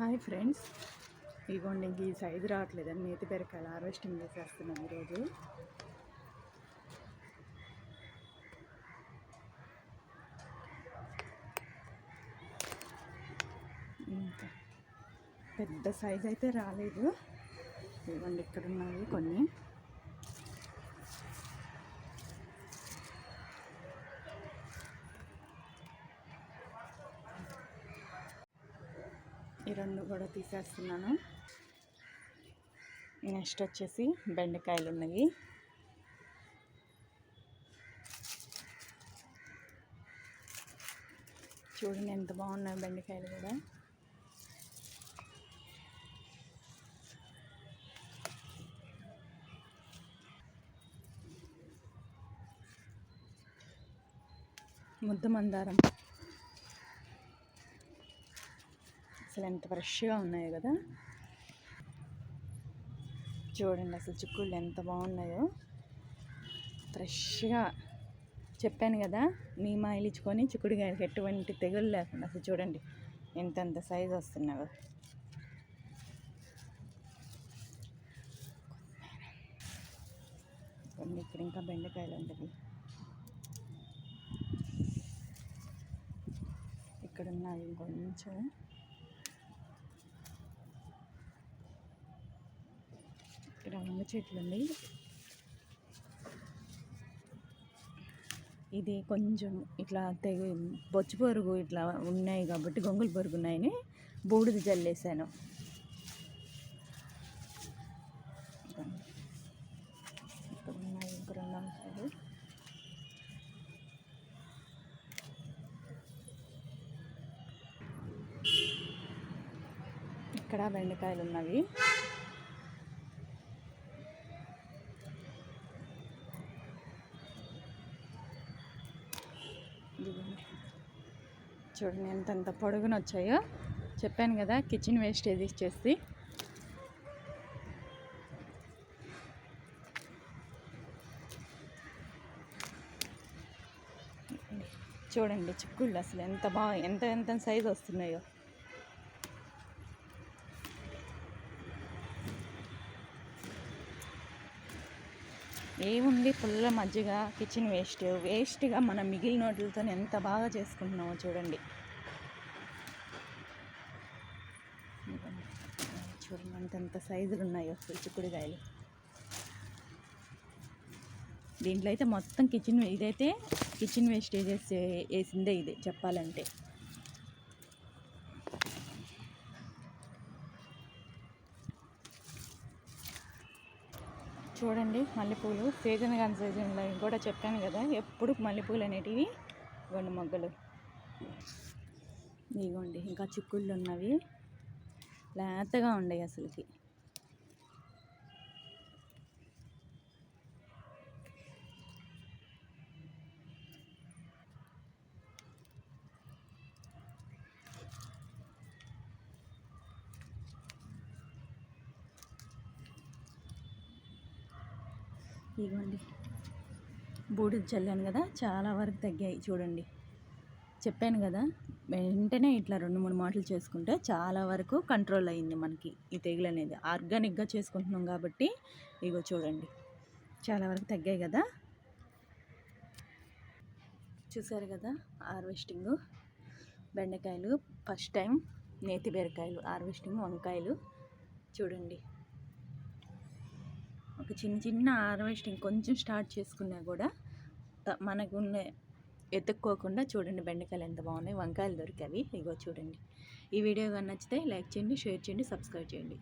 Hi friends. ఇదిగోండి ఇంక ఈ సైజు రావట్లేదని నేతి బెరకాయలు హార్వెస్టింగ్ చేసేస్తున్నాం ఈరోజు. ఇంకా పెద్ద సైజు అయితే రాలేదు. ఇవ్వండి ఇక్కడ ఉన్నాయి కొన్ని. ఈ రెండు కూడా తీసేస్తున్నాను. నెక్స్ట్ వచ్చేసి బెండకాయలు ఉన్నాయి. చూడండి ఎంత బాగున్నాయి బెండకాయలు కూడా. ముద్ద మందారం. అసలు ఎంత ఫ్రెష్గా ఉన్నాయి కదా. చూడండి అసలు చిక్కుళ్ళు ఎంత బాగున్నాయో. ఫ్రెష్గా చెప్పాను కదా మీ మాయిలించుకొని చిక్కుడుకాయలకి ఎటువంటి తెగులు లేకుండా అసలు చూడండి ఎంతెంత సైజు వస్తున్నాయో కొన్ని ఇక్కడ ఇంకా బెండకాయలు ఉంటుంది. ఇక్కడ ఉన్నాయి ఇంకొంచెం ఇక్కడ చెట్లు ఉంది ఇది కొంచెం ఇట్లా తెగ బొచ్చు పొరుగు ఇట్లా ఉన్నాయి కాబట్టి గొంగులు పొరుగు ఉన్నాయని బూడిద జల్లేసాను. ఇక్కడ బెండకాయలు ఉన్నవి ఇదిగోండి చూడండి ఎంతెంత పొడుగున వచ్చాయో చెప్పాను కదా కిచెన్ వేస్టేజ్ ఇచ్చేసి. చూడండి చిక్కుళ్ళు అసలు ఎంత బాగా ఎంత ఎంత సైజు వస్తున్నాయో. ఏముంది పుల్ల మజ్జిగ కిచెన్ వేస్ట్ వేస్ట్గా మనం మిగిలిన వాటితో ఎంత బాగా చేసుకుంటున్నామో చూడండి. చూడండి అంతంత సైజులు ఉన్నాయో చిక్కుడుకాయలు దీంట్లో అయితే మొత్తం కిచెన్ ఇదైతే కిచెన్ వేస్టేజెస్ వేసిందే ఇది చెప్పాలంటే. చూడండి మల్లెపూలు. సీజన్ కానీ సీజన్లో కూడా చెప్పాను కదా ఎప్పుడు మల్లెపూలు అనేటివి ఇవ్వండి మొగ్గలు. ఇదిగోండి ఇంకా చిక్కుళ్ళు ఉన్నవి. లేతగా ఉండవు అసలుకి. ఇదిగోండి బూడిద చల్లాను కదా చాలా వరకు తగ్గాయి చూడండి. చెప్పాను కదా వెంటనే ఇట్లా రెండు మూడు మాటలు చేసుకుంటే చాలా వరకు కంట్రోల్ అయింది మనకి ఈ తెగులు అనేది. ఆర్గానిక్గా చేసుకుంటున్నాం కాబట్టి ఇగో చూడండి. చాలా వరకు తగ్గాయి కదా. చూసారు కదా హార్వెస్టింగ్ బెండకాయలు ఫస్ట్ టైం నేతి బీరకాయలు హార్వెస్టింగ్ వంకాయలు. చూడండి. ఒక చిన్న చిన్న హార్వెస్టింగ్ కొంచెం స్టార్ట్ చేసుకున్నా కూడా మనకు ఉన్న ఎత్తుక్కోకుండా చూడండి బెండకాయలు ఎంత బాగున్నాయి వంకాయలు దొరికాయి. ఇగో చూడండి. ఈ వీడియో కానీ నచ్చితే లైక్ చేయండి షేర్ చేయండి సబ్స్క్రైబ్ చేయండి.